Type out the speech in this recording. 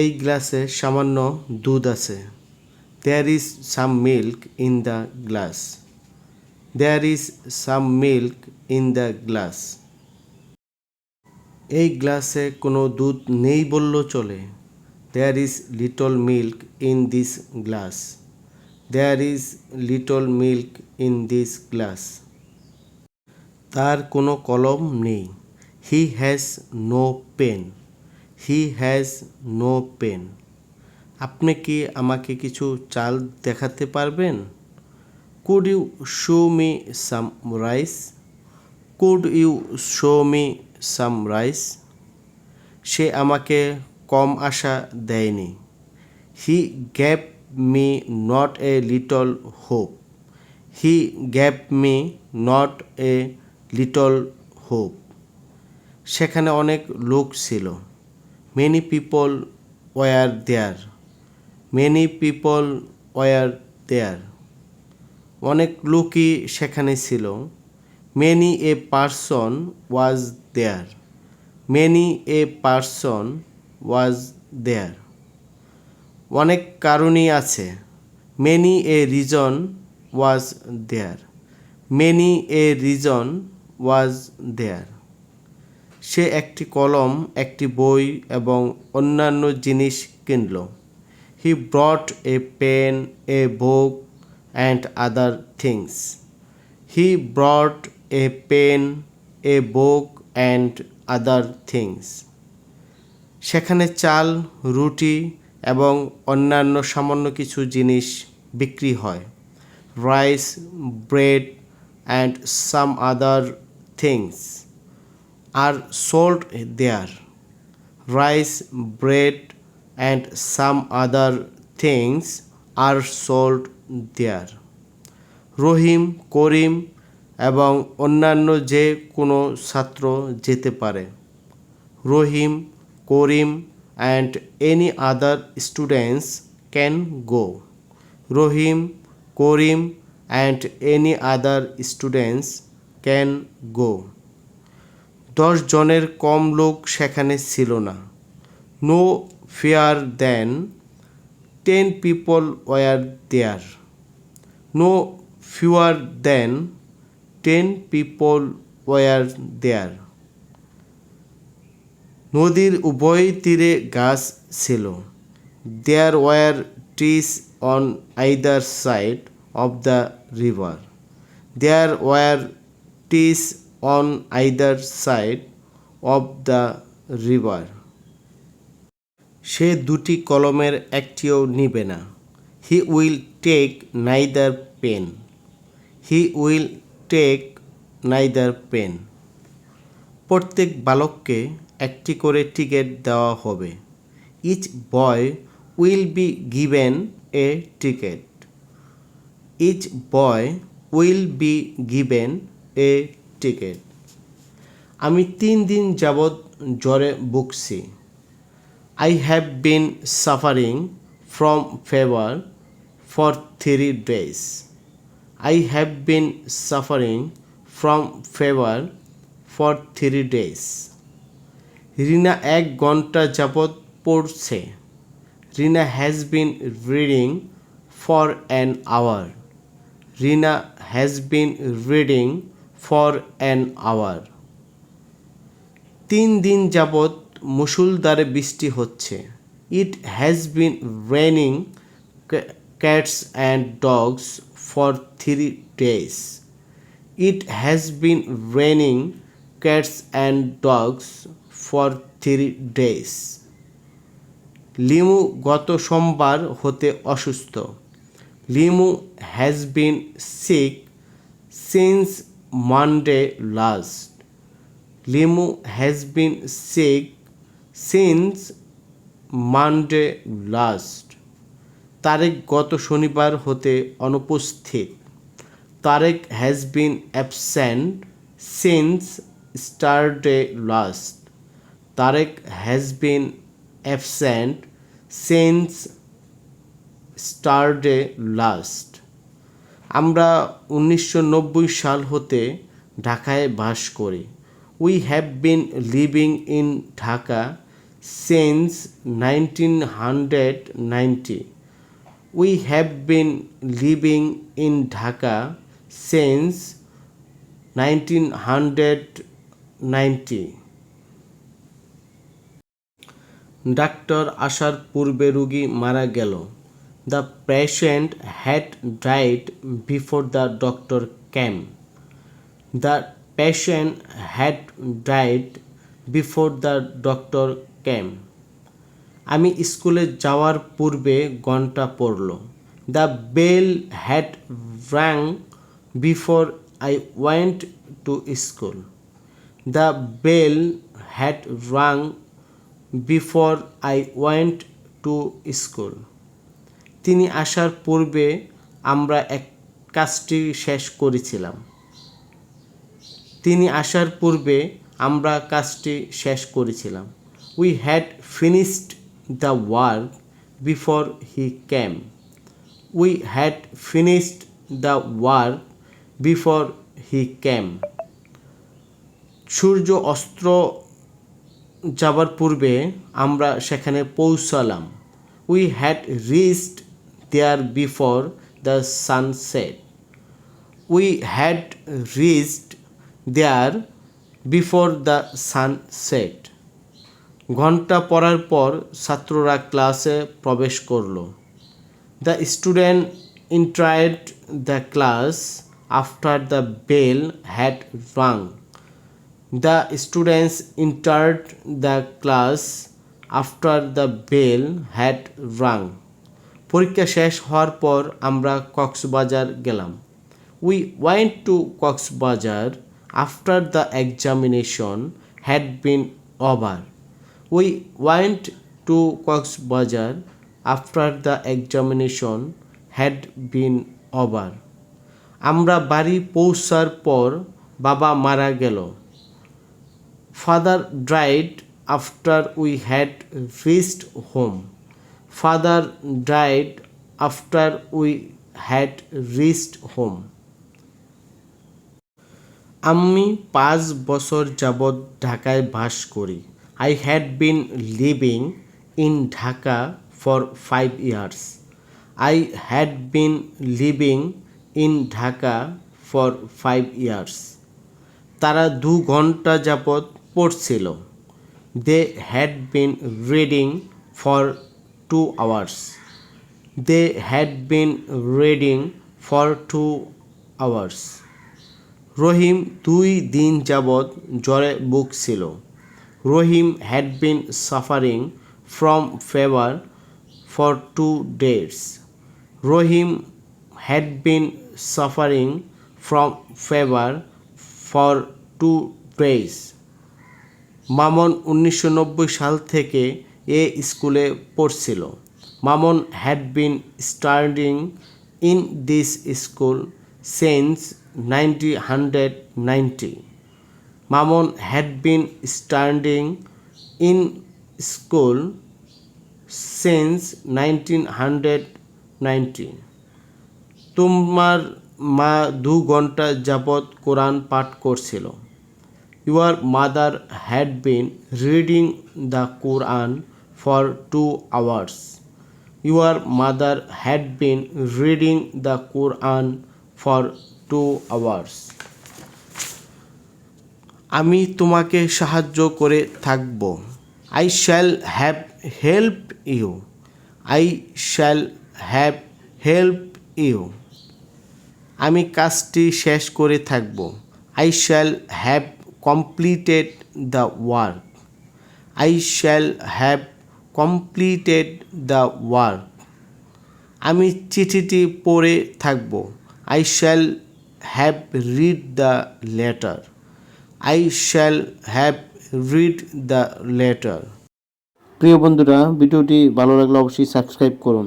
এই গ্লাসে সামান্য দুধ আছে। There is some milk in the glass there is some milk in the glass এই গ্লাসে কোনো দুধ নেই বললেও চলে। There is little milk in this glass there is little milk in this glass তার কোনো কলম নেই। He has no pen he has no pen আপনি কি আমাকে কিছু চাল দেখাতে পারবেন? Could you show me some rice could you show me some rice সে আমাকে কম আশা দেয়নি। He gave me not a little hope he gave me not a little hope সেখানে অনেক লোক ছিল। Many people were there many people were there অনেক লোকই সেখানে ছিল। Many a person was there many a person was there অনেক কারণই আছে। Many a reason was there many a reason was there সে একটি কলম, একটি বই এবং অন্যান্য জিনিস কিনল। He brought a pen a book and other things he brought a pen a book and other things সেখানে চাল, রুটি এবং অন্যান্য সামান্য কিছু জিনিস বিক্রি হয়। Rice bread and some other things are sold there rice bread and some other things are sold there Rahim, Karim এবং অন্যান্য যে কোনো ছাত্র যেতে পারে। Rahim, Karim and any other students can go Rahim, Karim and any other students can go দশ জনের কম লোক সেখানে ছিল না। No fewer than ten people were there no fewer than ten people were there নদীর উভয় তীরে গাছ ছিল। There were trees on either side of the river there were trees on either side of the river সে দুটি কলমের একটিও নিবে না। He will take neither pen he will take neither pen প্রত্যেক বালককে একটি করে টিকিট দেওয়া হবে। Each boy will be given a ticket each boy will be given a ticket আমি তিন দিন যাবৎ জ্বরে ভুগছি। I have been suffering from fever for three days I have been suffering from fever for three days Rina এক ঘণ্টা যাবৎ পড়ছে। Rina has been reading for an hour Rina has been reading for an hour. তিন দিন যাবৎ মুসুলধারে বৃষ্টি হচ্ছে। It has been raining cats and dogs for three days it has been raining cats and dogs for three days Limu গত সোমবার হতে অসুস্থ। Limu has been sick since Monday last Limu has been sick since Monday last Tarek গত শনিবার হতে অনুপস্থিত। Tarek has been absent since Saturday last Tarek has been absent since Saturday last আমরা উনিশশো নব্বই সাল হতে ঢাকায় বাস করি we have been living in Dhaka since 1990. We have been living in Dhaka since 1990. ডাক্তার আসার পূর্বে রুগী মারা গেল the patient had died before the doctor came the patient had died before the doctor came আমি স্কুলে যাওয়ার পূর্বে ঘণ্টা পড়ল। The bell had rang before I went to school the bell had rung before I went to school তিনি আসার পূর্বে আমরা এক কাজটি শেষ করেছিলাম। তিনি আসার পূর্বে আমরা কাজটি শেষ করেছিলাম। We had finished the work before he came we had finished the work before he came সূর্য অস্ত্র যাবার পূর্বে আমরা সেখানে পৌঁছালাম। We had reached there before the sunset we had reached there before the sunset ঘণ্টা পড়ার পর ছাত্ররা ক্লাসে প্রবেশ করল। The student entered the class after the bell had rung The students entered the class after the bell had rung. পরীক্ষা শেষ হওয়ার পর আমরা কক্সবাজার গেলাম। We went to Cox's Bazar after the examination had been over we went to Cox's Bazar after the examination had been over আমরা বাড়ি পৌঁছার পর বাবা মারা গেল। ফাদার ড্রাইড after we had reached home. Father died after we had reached home. আমি পাঁচ বছর যাবৎ ঢাকায় বাস করি। I had been living in Dhaka for five years I had been living in Dhaka for five years তারা দু ঘণ্টা যাবৎ পড়ছিল। They had been reading for two hours they had been reading for two hours Rahim দুই দিন যাবৎ জ্বরে ভুগছিল। Rahim had been suffering from fever for two days Rahim had been suffering from fever for two days Mamon উনিশশো নব্বই সাল থেকে এ স্কুলে পড়ছিল। মামন হ্যাড বিন স্টার্ডিং in this school since ninety hundred ninety Mamon had been স্টার্ডিং in school since nineteen hundred ninety তোমার মা দু ঘণ্টা যাবৎ কোরআন পাঠ করছিল। Your mother had been reading the Quran for two hours. Your mother had been reading the Quran for two hours. আমি তোমাকে সাহায্য করে থাকব I shall have help you I shall have help you আমি কাজটি শেষ করে থাকব I shall have completed the work. I shall have completed the work. আমি চিঠিটি পড়ে থাকব। I shall have read the letter I shall have read the letter প্রিয় বন্ধুরা, ভিডিওটি ভালো লাগলে অবশ্যই সাবস্ক্রাইব করুন।